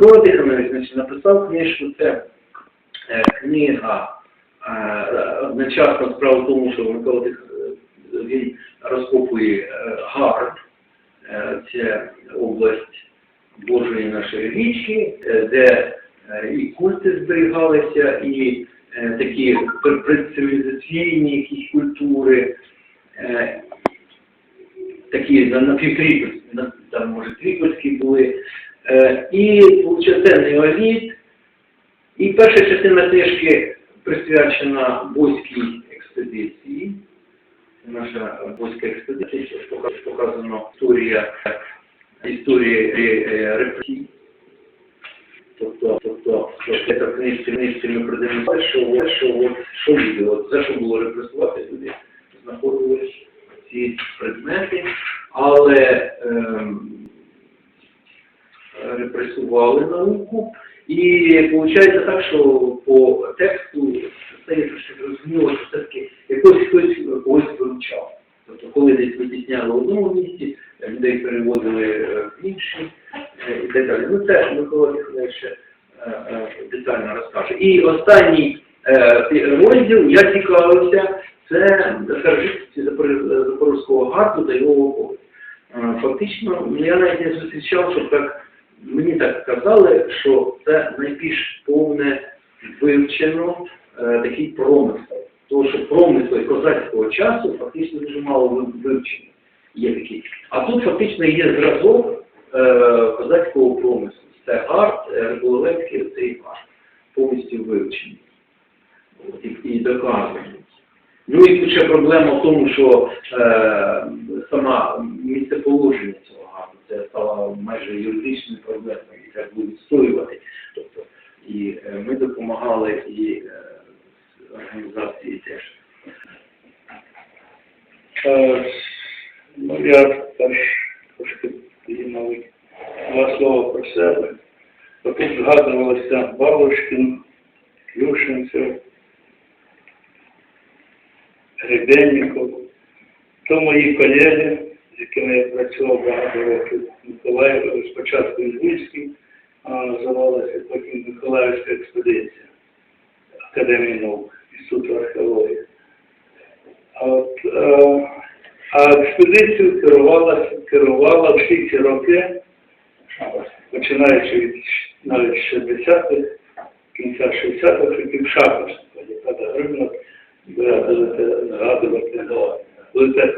Микола Тихонович значить, написав книжку, це е, книга е, одночасно справа в тому, що Микола Тих... е, він розкопує е, Гард, е, це область Божої нашої річки, е, де е, і культи зберігалися, і е, такі пр- предцивілізаційні якісь культури, е, такі на- напівтрипольські, на- там може трипольські були, і це неоліт. І перша частина книжки присвячена Бойській експедиції. Наша Бойська експедиція, що пока- показано історія, історія е, репресій. Тобто, тобто, що це книжці, книжці ми продемонстрували, що, що, що от за що було репресувати люди, знаходились ці предмети, але ем, репресували науку. І виходить так, що по тексту стає трошки зрозуміло, що все-таки якось хтось когось виручав. Тобто, коли десь витісняли в одному місці, людей переводили е, в інші е, і так далі. Ну це Микола ще е, детально розкаже. І останній розділ я цікавився, це характеристики Запор- Запорозького гарду та його околиць. Фактично, ну, я навіть не зустрічав, щоб так мені так сказали, що це найбільш повне вивчено е, такий промисел. Тому що промисли козацького часу фактично дуже мало ви- вивчено. Є такі. А тут фактично є зразок е, козацького промислу. Це арт, е, Риболовецький цей арт, повністю вивчений. І, і доказаний. Ну і ще проблема в тому, що е, сама місцеположення цього це стало майже юридичною проблемою, треба було відстоювати. Тобто, і е, ми допомагали і е, організації теж. Е, Ну, я теж трошки підіймав два слова про себе. Тут згадувалося Бабушкін, Клюшинцев, Гребенников. То мої колеги, якими я працював багато років, Миколаїв, спочатку Львівський, а називалася потім Миколаївська експедиція Академії наук, Інституту археології. А от е, а експедицію керувала, керувала всі ці роки, починаючи від навіть 60-х, кінця 60-х років яка Грибна, будете згадувати. Будете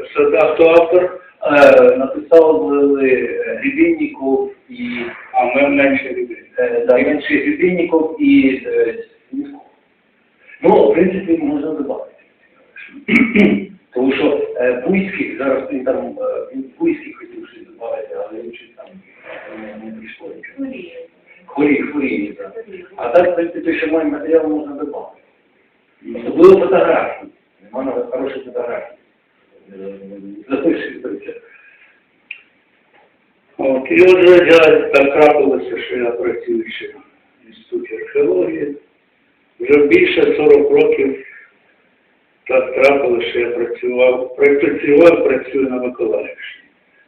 хто автор, Е, Написали Гребенников і а ми менше е, да, Гребенников і е, Ну, в принципі, можна додати. Тому що е, Буйських, зараз він там, е, він Буйських хотів щось додати, але він щось там е, не пішло. нічого. Хворі, хворі, так. А так, в принципі, ще мой матеріал можна додати. Особливо фотографії. Нема навіть хороші фотографії. Е, От, і отже, я так трапилося, що я працюю ще в інституті археології. Вже більше 40 років так трапилося, що я працював, працював, працюю на Миколаївщині.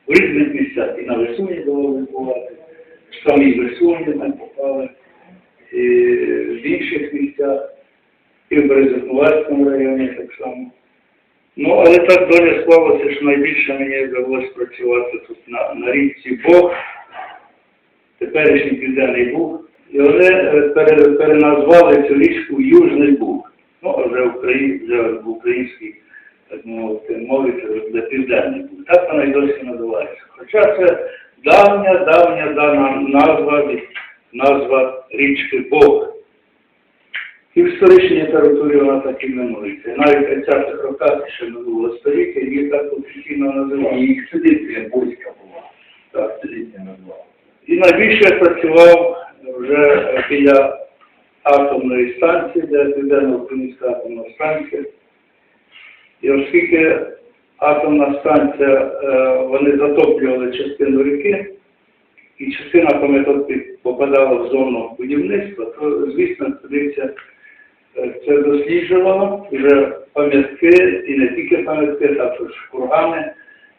В різних місцях і на Весуні довелося бувати, в самій Весуні ми попали, і в інших місцях, і в Березикнувальському районі так само. Ну, але так доля склалася, що найбільше мені вдалося працювати тут на, на річці Бог, теперішній Південний Буг. І вони е, пере, переназвали цю річку Южний Буг. Ну, вже, в Україні, вже в українській так мовити, мові це Південний Буг. Так вона й досі називається. Хоча це давня, давня дана назва, назва річки Бог. І в історичній літературі вона так і іменується. І навіть в 30-х роках ще минулого століття її так офіційно називали. І експедиція Буйська була. Так. Експедиція назвала. І найбільше працював вже біля атомної станції, де Південно-Українська атомна станція. І оскільки атомна станція, е, вони затоплювали частину ріки, і частина пам'яток попадала в зону будівництва, то, звісно, е, це досліджувала вже пам'ятки, і не тільки пам'ятки, також кургани.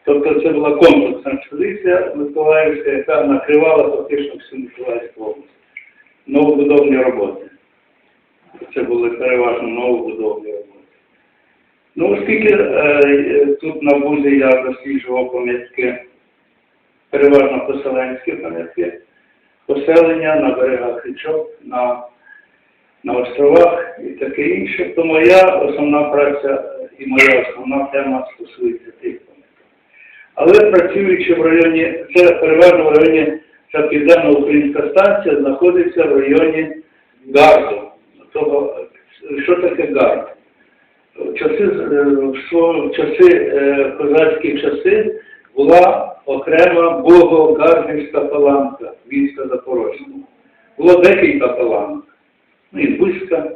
Тобто це була комплексна експедиція Миколаївська, яка накривала фактично всю Миколаївську область. новобудовні роботи. Це були переважно новобудовні роботи. Ну, оскільки е, е, тут на Бузі я досліджував пам'ятки, переважно поселенські пам'ятки, поселення на берегах річок, на, на островах і таке інше, то моя основна праця і моя основна тема стосується тих пам'яток. Але працюючи в районі, це переважно в районі, ця південно-українська станція знаходиться в районі Гарду. Того, що таке Гард? Часи, е, в часи е, козацькі часи була окрема Богогардівська паланка війська Запорозького. Було декілька паланок. Ну, Інбузька,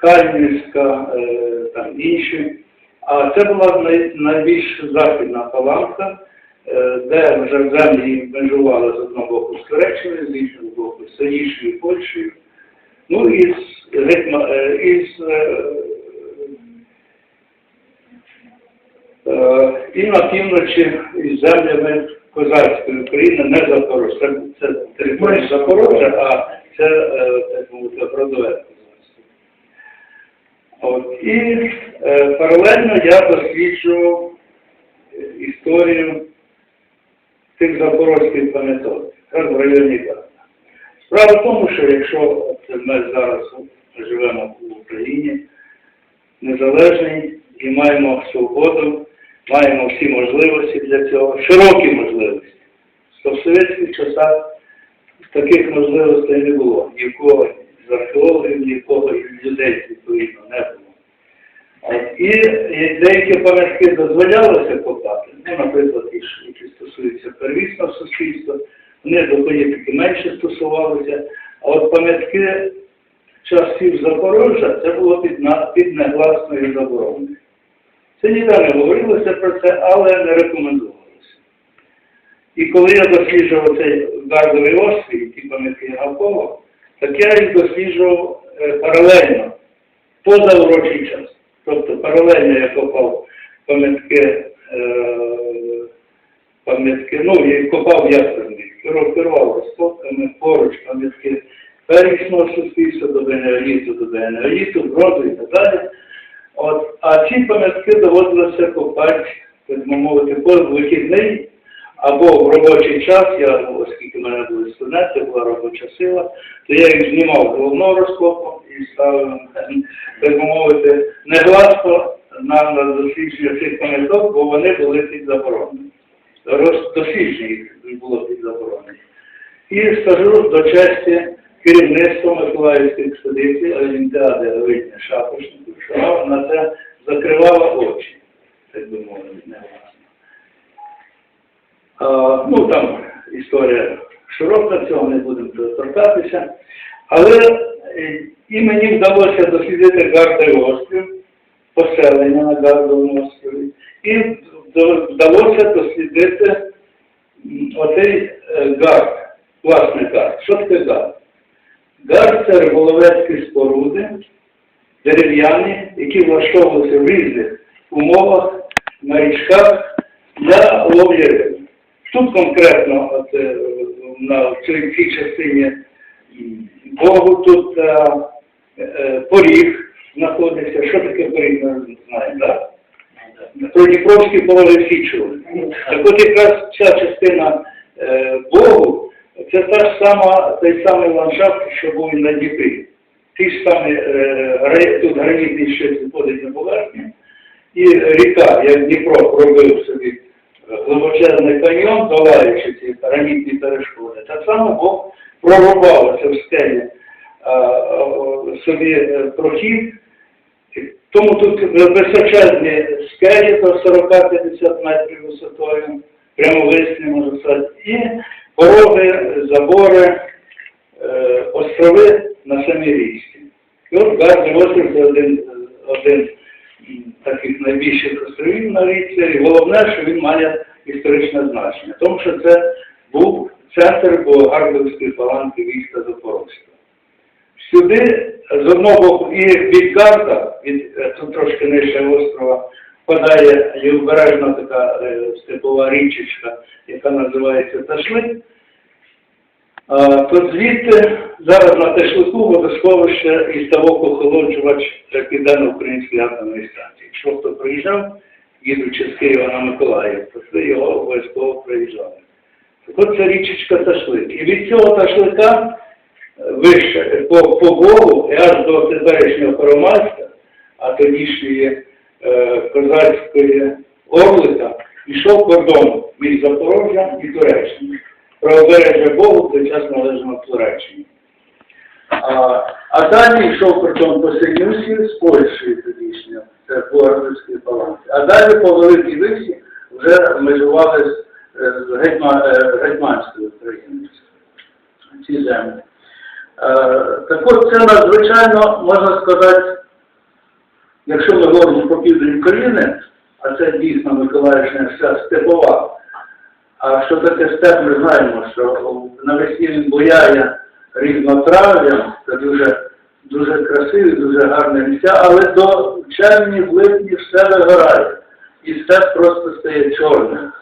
Кальмівська, е, там інші. А це була най, найбільш західна паланка, е, де вже землі межували з одного боку з Туреччиною, з іншого боку з Сонішою Польщею. Ну і з, гетьма- е, і Е, і на півночі із землями козацької України, не Запорожжя. Це, це територія Запорожжя, а це, так мовити, родове козацтво. От. І е, паралельно я досліджував е, історію тих запорозьких пам'яток, якраз в районі Гарна. Справа в тому, що якщо це ми зараз живемо в Україні, незалежний і маємо свободу, маємо всі можливості для цього, широкі можливості. То в совєтських часах таких можливостей не було. Ні в кого з археологів, ні в кого із людей, відповідно, не було. І, деякі пам'ятки дозволялося копати, ну, наприклад, які стосуються первісного суспільства, вони до політики менше стосувалися, а от пам'ятки часів Запорожжя це було під, під негласною забороною. Це не говорилося про це, але не рекомендувалося. І коли я досліджував цей газовий острів, ті пам'ятки навколо, так я їх досліджував е, паралельно, поза урочий час. Тобто паралельно я копав пам'ятки, е, пам'ятки, ну, я копав ястерний, керував розкопками, поруч пам'ятки первісного суспільства до енеоліту, до енеоліту, броду і так далі. От, а ці пам'ятки доводилося копати, так би мовити, по вихідний або в робочий час, я, оскільки в мене були студенти, була робоча сила, то я їх знімав головного розкопу і ставив, так би мовити, негласно на, на дослідження цих пам'яток, бо вони були під забороною. Роз- Дослідження їх було під забороною. І скажу до честі керівництва Миколаївської експедиції Олімпіади Левитня Шапошнику, що вона на це закривала очі, так би мовити, не власне. Ну там історія широка, цього не будемо торкатися. Але е, і мені вдалося дослідити Гардовий острів, поселення на Гардовому острові, і вдалося дослідити оцей е, гард, власне гард. Що таке гард? Гард це риболовецькі споруди, дерев'яні, які влаштовувалися в різних умовах на річках для ловлі риби. Тут конкретно от, е, на цій, цій частині Богу тут е, е, поріг знаходиться. Що таке поріг, ми знаємо, так? Про Дніпровські пороги всі чули. Так от якраз ця частина е, Богу, це та ж сама, той самий ландшафт, що був на Дніпрі. Ті ж самі е, тут гранітний щит виходить на поверхню, і ріка, як Дніпро пробив собі е, глибочезний каньйон, долаючи ці гранітні перешкоди. Так само Бог прорубав це в стелі е, е, собі прохід, тому тут височезні скелі до 40-50 метрів висотою, прямолисні, можна сказати, пороги, забори, е, острови на самій річці. І от Гарний острів це один, один таких найбільших островів на річці, і головне, що він має історичне значення, тому що це був центр Богардовської паланки війська Запорозького. Сюди з одного боку і від Гарда, від е, тут трошки нижче острова, впадає лівобережна така е, степова річечка, яка називається Ташлик. То звідти зараз на Тешлику водосховище і ставок охолоджувач для Південно-Української атомної станції. Якщо хто приїжджав, їдучи з Києва на Миколаїв, то ви його обов'язково приїжджали. Так от це річечка Ташлик. І від цього Ташлика е, вище, по, Богу, і аж до теперішнього Первомайська, а тодішньої козацької Орлика, йшов кордон між Запорожжям і Туреччиною. Правобережжя Богу в той час належало Туреччині. А, а далі йшов кордон по Синюсі з Польщею тодішньою, це по Ордовській балансі. А далі по Великій Висі вже межували з, е, е, Гетьманською Україною ці землі. Е, так от це надзвичайно, можна сказати, якщо ми говоримо про південь України, а це дійсно Миколаївщина вся степова, а що таке степ, ми знаємо, що навесні він буяє різнотрав'ям, це дуже, дуже красиві, дуже гарні місця, але до червні, в липні все вигорає. І степ просто стає чорним.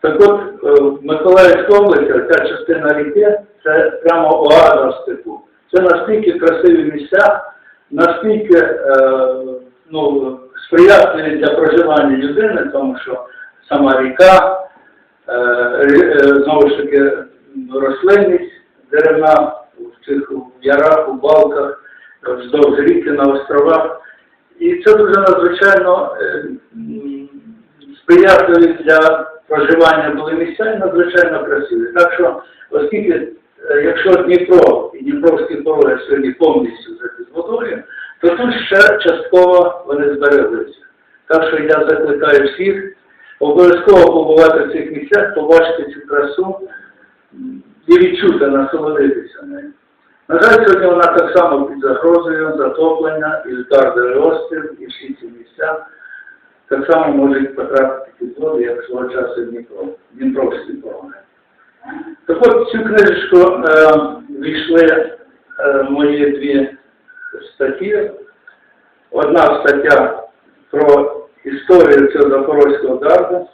Так от, е, в Миколаївській області, ця частина ріки, це прямо оаза степу. Це настільки красиві місця, настільки е, ну, сприятливі для проживання людини, тому що сама ріка, е, е, знову ж таки, рослинність, деревна в цих ярах, у балках, вздовж ріки, на островах. І це дуже надзвичайно е, сприятливі для проживання були місця і надзвичайно красиві. Так що, оскільки, е, якщо Дніпро і Дніпровські пороги сьогодні повністю вже то тут ще частково вони збереглися. Так що я закликаю всіх обов'язково побувати в цих місцях, побачити цю красу і відчути, насолодитися нею. На жаль, сьогодні вона так само під загрозою затоплення, і Львів острів, і всі ці місця так само можуть потрапити під воду, як свого часу Дніпро, Дніпровські пороги. Так от цю книжечку е, війшли е, мої дві статті. Одна стаття про історію цього Запорозького дарду,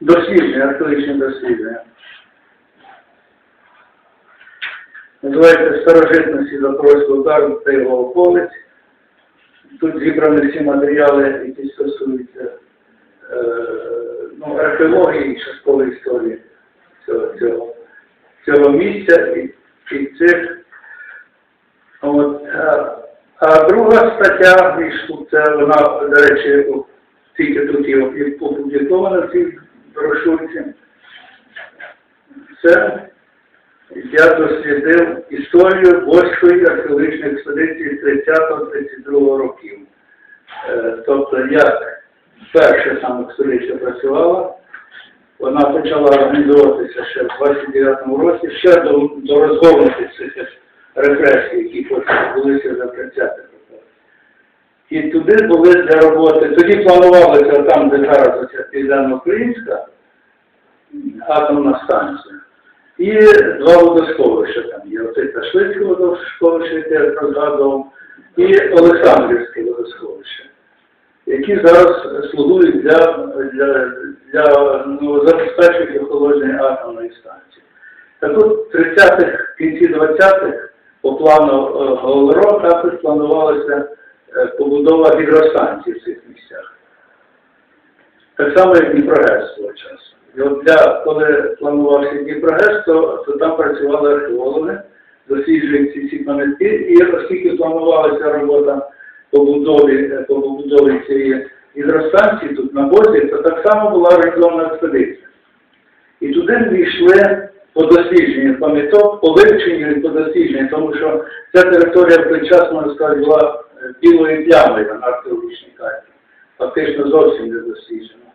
дослідження, археологічне дослідження. Називається Старожитності Запорозького дарду та його околиць. Тут зібрані всі матеріали, які стосуються е, ну, археології і часткової історії цього, цього, цього місця і, і цих. От, а, а друга стаття, це вона, до речі, тільки тут і опублікована в цій брошурці. Це я дослідив історію Бозької археологічної експедиції 30-32 років. Е, Тобто, як перша саме експедиція працювала, вона почала організовуватися ще в 29-му році, ще до, до розгорнути цих репресій, відбулися за 30. І туди були для роботи, тоді планувалося там, де зараз оця південно-українська атомна станція. І два водосховища там є. Оце Ташлицьке водосховище, яке я розгадував, і Олександрівське водосховище, які зараз слугують для, для, для ну, забезпечують охолодження атомної станції. Так от 30-х, кінці 20-х, по плану е, ГОЛРО також планувалася е, побудова гідростанції в цих місцях. Так само, як Дніпрогес свого часу. І от для, коли планувався Дніпрогес, то, то там працювали археологи, досліджуючи ці пам'ятки, і оскільки планувалася робота побудові, е, побудові цієї гідростанції тут на бозі, то так само була організована експедиція. І туди війшли по дослідженню пам'яток, по вивченню і по дослідженню, тому що ця територія в сказати, була е, білою плямою на археологічній карті. Фактично зовсім не досліджена.